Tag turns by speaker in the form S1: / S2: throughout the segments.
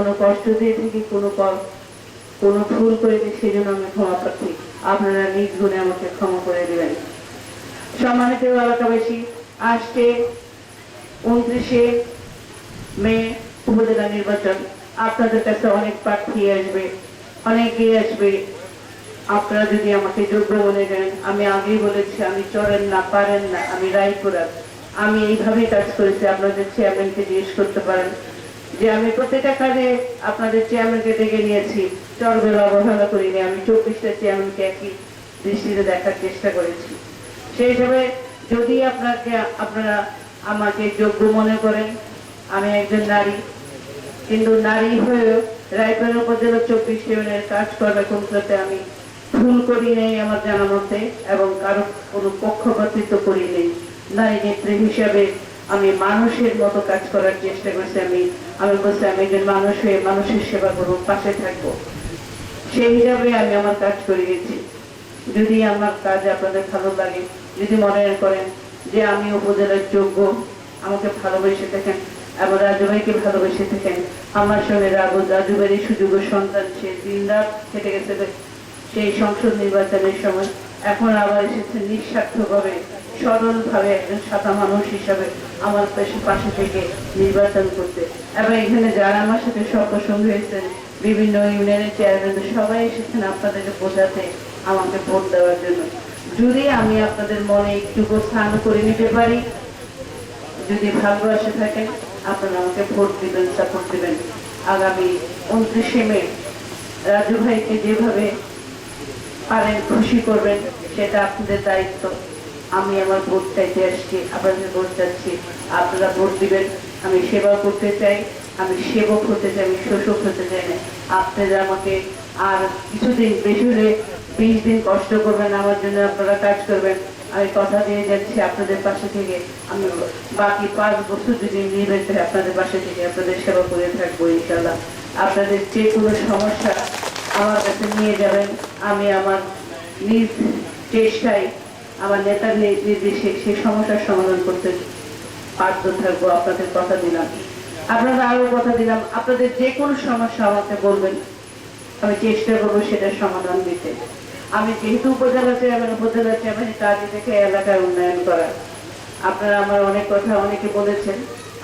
S1: কোনো কষ্ট দিয়ে থাকি কোনো কোনো ভুল করে দিই সেই জন্য আমি ক্ষমা প্রার্থী। আপনারা নিজ গুণে আমাকে ক্ষমা করে দেবেন। সম্মানিত এলাকাবাসী আসছে উনত্রিশে মে উপজেলা নির্বাচন। আপনাদের কাছে অনেক প্রার্থী আসবে, অনেকেই আসবে। আপনারা যদি আমাকে যোগ্য মনে করেন আমি আগেই বলেছি, আমি চড়েন না, পারেন না, আমি রায়পুরার। আমি এইভাবেই কাজ করেছি, আপনাদের চেয়ারম্যানকে জিজ্ঞেস করতে পারেন। যে আমি প্রত্যেকটা কাজে আপনাদের চেয়ারম্যানকে ডেকে নিয়েছি চরবেলা অবহেলা করিনি, আমি চব্বিশটা চেয়ারম্যানকে একই দৃষ্টিতে দেখার চেষ্টা করেছি। সেই হিসাবে যদি আপনাকে, আপনারা আমাকে যোগ্য মনে করেন, আমি একজন নারী, কিন্তু নারী হয়েও রায়পুরের উপজেলা চব্বিশ ইউনিয়নের কাজকর্মে কোনটাতে আমি ভুল করি নেই আমার জানা মতে, এবং কারও কোনো পক্ষপাতিত্ব করি নেই। নারী নেত্রী হিসাবে আমি মানুষের মতো কাজ করার চেষ্টা করছি, আমি আমি বলছি, আমি একজন মানুষ হয়ে মানুষের সেবা করব, পাশে থাকব। সেই হিসাবে আমি আমার কাজ করে গেছি। যদি আমার কাজ আপনাদের ভালো লাগে, যদি মনে করেন যে আমি উপজেলার যোগ্য, আমাকে ভালোবেসে থাকেন এবং রাজু ভাইকে ভালোবেসে থাকেন, আমার সঙ্গে রাজু রাজু ভাইয়ের সুযোগ্য সন্তান, সে দিন রাত কেটে গেছে। সেই সংসদ নির্বাচনের সময় এখন আবার এসেছে নিঃস্বার্থভাবে সরল ভাবে একজন সাদা মানুষ হিসাবে আমার পাশে পাশে থেকে নির্বাচন করতে। এবং এখানে যারা আমার সাথে সঙ্গে হয়েছেন, বিভিন্ন ইউনিয়নের চেয়ারম্যান সবাই এসেছেন আপনাদেরকে বোঝাতে, আমাকে ভোট দেওয়ার জন্য। যদি আমি আপনাদের মনে একটু স্থান করে নিতে পারি, যদি ভালোবাসে থাকেন, আপনারা আমাকে ভোট দিবেন সাপোর্ট দিবেন। আগামী উনত্রিশে মে, রাজু ভাইকে যেভাবে পারেন, খুশি করবেন, সেটা আপনাদের দায়িত্ব। আমি আমার ভোট চাইতে আসছি আপনাদের ভোট চাচ্ছি। আপনারা ভোট দিবেন, আমি সেবা করতে চাই, আমি সেবক হতে চাই, আমি শোষক হতে চাই না। আপনারা আমাকে আর কিছুদিন বেশি হলে বিশ দিন কষ্ট করবেন, আমার জন্য আপনারা কাজ করবেন। আমি কথা দিয়ে যাচ্ছি আপনাদের পাশে থেকে। আমি বাকি পাঁচ বছর যদি নির্বাচিত আপনাদের পাশে থেকে আপনাদের সেবা করে থাকব ইনশাল্লাহ আপনাদের যে কোনো সমস্যা আমার কাছে নিয়ে যাবেন। আমি আমার নিজ চেষ্টায় আমার নেতার নির্দেশে সেই সমস্যার সমাধান করতে বাধ্য থাকব, আপনাদের কথা দিলাম। আপনারা আরও কথা দিলাম। আপনাদের যে কোনো সমস্যা আমাকে বলবেন। আমি চেষ্টা করব সেটার সমাধান দিতে। আমি যেহেতু উপজেলা চেয়ারম্যান উপজেলা চেয়ারম্যান কাজ থেকে এলাকার উন্নয়ন করা আপনারা আমার অনেক কথা অনেকে বলেছেন।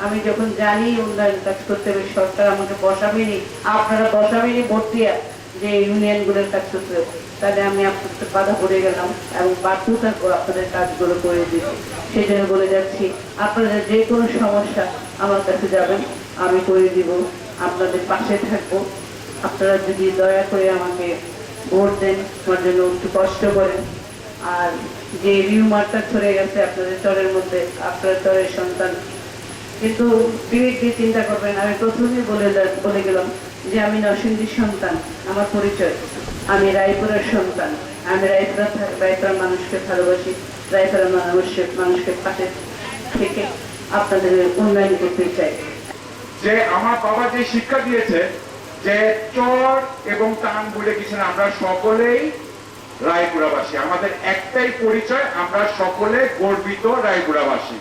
S1: আমি যখন জানি উন্নয়ন কাজ করতে হবে, সরকার আমাকে বসাবেনি। আপনারা বসাবেনি দিয়া যে ইউনিয়নগুলোর কাজ করতে হবে। তাহলে আমি আপনাদের বাধা পড়ে গেলাম এবং বাধ্য থাকব আপনাদের কাজগুলো করে দিতে সেই জন্য বলে যাচ্ছি, আপনাদের যে কোনো সমস্যা আমার কাছে যাবেন, আমি করে দিব, আপনাদের পাশে থাকব। আপনারা যদি দয়া করে আমাকে ভোট দেন, আমার জন্য একটু কষ্ট করেন। আর যে রিউমারটা ছড়ে গেছে আপনাদের চরের মধ্যে, আপনার চরের সন্তান, কিন্তু বিবেক দিয়ে চিন্তা করবেন, আমি প্রথমেই বলে বলে গেলাম যে আমি নরসিংদীর সন্তান, আমার পরিচয়। আমি রায়পুরের সন্তান। আমি রায়পুরা থাক রায়পুরার মানুষকে ভালোবাসি। রায়পুরার মানুষের মানুষকে পাশে থেকে আপনাদের উন্নয়ন করতে চাই।
S2: যে আমার বাবা যে শিক্ষা দিয়েছে যে চর এবং টান বলে কিছু না, আমরা সকলেই রায়পুরাবাসী। আমাদের একটাই পরিচয়, আমরা সকলে গর্বিত রায়পুরাবাসী।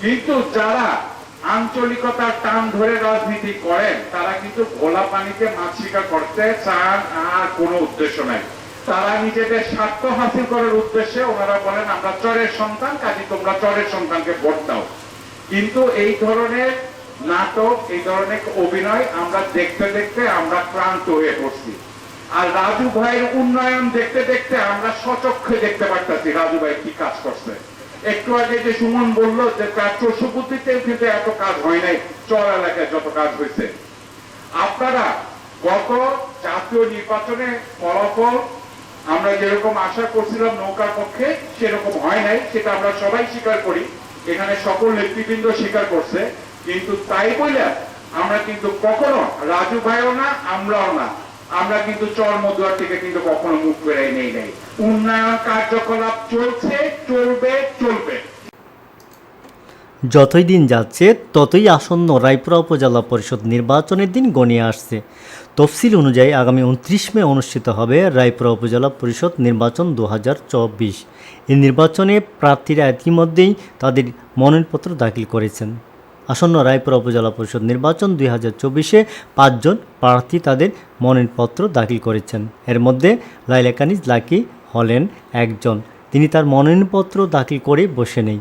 S2: কিন্তু যারা আঞ্চলিকতার টান ধরে রাজনীতি করেন, তারা কিন্তু ঘোলা পানিতে মাছ শিকার করতে চান আর কোনো উদ্দেশ্য নাই। তারা নিজেদের স্বার্থ হাসিল করার উদ্দেশ্যে ওনারা বলেন, আমরা চরের সন্তান, কাজে তোমরা চরের সন্তানকে ভোট দাও। কিন্তু এই ধরনের নাটক, এই ধরনের অভিনয় আমরা দেখতে দেখতে আমরা ক্লান্ত হয়ে পড়ছি। আর রাজু ভাইয়ের উন্নয়ন দেখতে দেখতে আমরা সচক্ষে দেখতে পারতেছি রাজু ভাই কি কাজ করছে। একটু আগে যে সুমন বলল যে তার চৌষট্টিতেও কিন্তু এত কাজ হয় নাই, চর এলাকায় যত কাজ হয়েছে। আপনারা গত জাতীয় নির্বাচনে ফলাফল আমরা যেরকম আশা করছিলাম নৌকার পক্ষে, সেরকম হয় নাই, সেটা আমরা সবাই স্বীকার করি। এখানে সকল নেতৃবৃন্দ স্বীকার করছে, কিন্তু তাই বলে আমরা কিন্তু কখনো রাজু ভাইও না, আমরাও না। আমরা কিন্তু চর মধুয়ার থেকে কিন্তু কখনো মুখ ফেরাই নেই নাই। উন্নয়ন কার্যকলাপ চলছে, চলবে চলবে।
S3: যতই দিন যাচ্ছে, ততই আসন্ন রায়পুরা উপজেলা পরিষদ নির্বাচনের দিন গনিয়ে আসছে। তফসিল অনুযায়ী আগামী উনত্রিশ মে অনুষ্ঠিত হবে রায়পুরা উপজেলা পরিষদ নির্বাচন দু এই নির্বাচনে প্রার্থীরা ইতিমধ্যেই তাদের মনোনয়নপত্র দাখিল করেছেন। আসন্ন রায়পুরা উপজেলা পরিষদ নির্বাচন দুই হাজার চব্বিশে পাঁচজন প্রার্থী তাদের মনোনয়নপত্র দাখিল করেছেন। এর মধ্যে লাইলা কানিজ, লাকি হলেন একজন। তিনি তার মনোনয়নপত্র দাখিল করে বসে নেই।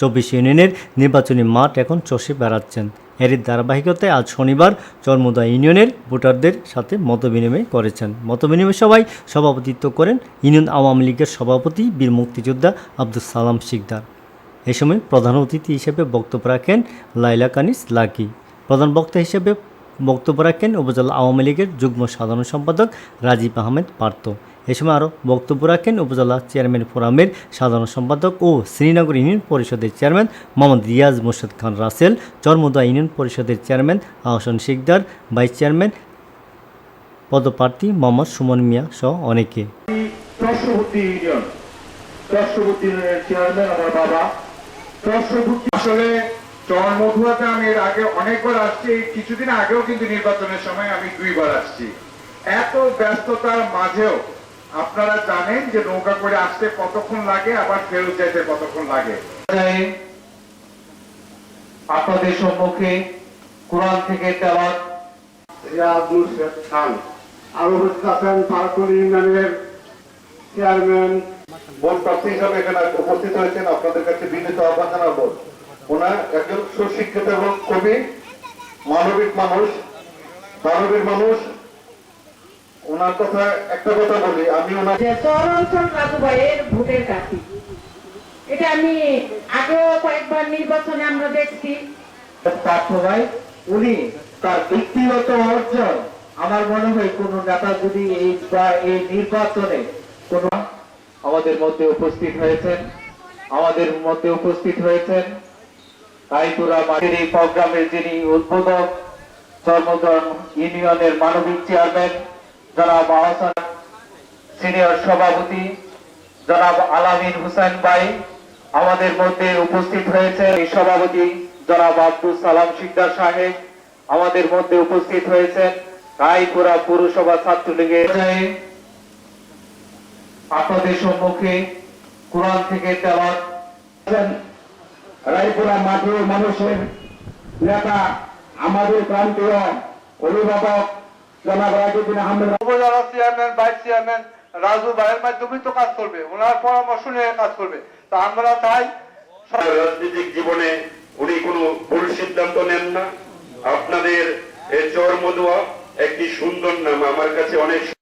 S3: চব্বিশ ইউনিয়নের নির্বাচনী মাঠ এখন চষে বেড়াচ্ছেন। এরই ধারাবাহিকতায় আজ শনিবার চরমুদা ইউনিয়নের ভোটারদের সাথে মতবিনিময় করেছেন। মতবিনিময় সভায় সভাপতিত্ব করেন ইউনিয়ন আওয়ামী লীগের সভাপতি বীর মুক্তিযোদ্ধা আব্দুল সালাম শিকদার। এ সময় প্রধান অতিথি হিসেবে বক্তব্য রাখেন লাইলা কানিস লাকি। প্রধান বক্তা হিসেবে বক্তব্য রাখেন উপজেলা আওয়ামী লীগের যুগ্ম সাধারণ সম্পাদক রাজীব আহমেদ পার্থ। এ সময় আরও বক্তব্য রাখেন উপজেলা চেয়ারম্যান ফোরামের সাধারণ সম্পাদক ও শ্রীনগর ইউনিয়ন পরিষদের চেয়ারম্যান মোহাম্মদ রিয়াজ মোর্শেদ খান রাসেল চরমুদা ইউনিয়ন পরিষদের chairman Ahsan Sikder, vice chairman পদপ্রার্থী মোহাম্মদ সুমন মিয়া সহ অনেকে।
S2: চেয়ারম্যান আমার বাবা দর্শবর্তী আসলে চর মধুয়াতে আমি এর আগে অনেকবার আসছি কিছুদিন আগেও কিন্তু নির্বাচনের সময় আমি দুইবার আসছি। এত ব্যস্ততার মাঝেও আপনারা জানেন যে নৌকা করে আসতে কতক্ষণ লাগে আবার ফেরত যেতে কতক্ষণ লাগে।
S4: আপনাদের সম্মুখে কোরআন থেকে তেলাওয়াত।
S5: আব্দুল শেখ খান আরও উপস্থিত আছেন পার্কুল ইউনিয়নের চেয়ারম্যান
S6: ভোট প্রার্থী হিসাবে এখানে উপস্থিত হয়েছেন। আপনাদের কাছে বিনীত আহ্বান জানাব। ওনার একজন সুশিক্ষিত এবং কবি মানবিক মানুষ মানবিক মানুষ। ওনার কথা একটা কথা বলি আমি ওনার
S1: যে চরঞ্চল রাজু ভাইয়ের ভোটের কাঠি এটা আমি আগেও কয়েকবার নির্বাচনে আমরা দেখছি।
S4: পার্থ ভাই উনি তার ব্যক্তিগত অর্জন। আমার মনে হয় কোন নেতা যদি এই বা এই নির্বাচনে কোন আমাদের মধ্যে উপস্থিত হয়েছেন। আমাদের মধ্যে উপস্থিত হয়েছেন রায়পুরা মাঠের এই প্রোগ্রামের যিনি উদ্বোধক চর্মদন ইউনিয়নের মানবিক চেয়ারম্যান, জনাব আহসান সিনিয়র সভাপতি, জনাব আলামিন হুসেন ভাই আমাদের মধ্যে উপস্থিত হয়েছে এই সভাপতি জনাব আব্দুল সালাম শিকদার সাহেব আমাদের মধ্যে উপস্থিত হয়েছেন। রায়পুরা পৌরসভা ছাত্রলীগের আপনাদের সম্মুখে কোরআন থেকে
S5: রায়পুরা মাঠের মানুষের নেতা আমাদের প্রান্তীয় অভিভাবক জনাব
S7: চেয়ারম্যান রাজু তো কাজ করবে ওনার পরামর্শ নিয়ে কাজ করবে তা আমরা
S6: রাজনৈতিক জীবনে উনি কোনো সিদ্ধান্ত নেন না। আপনাদের একটি সুন্দর নাম। আমার কাছে অনেক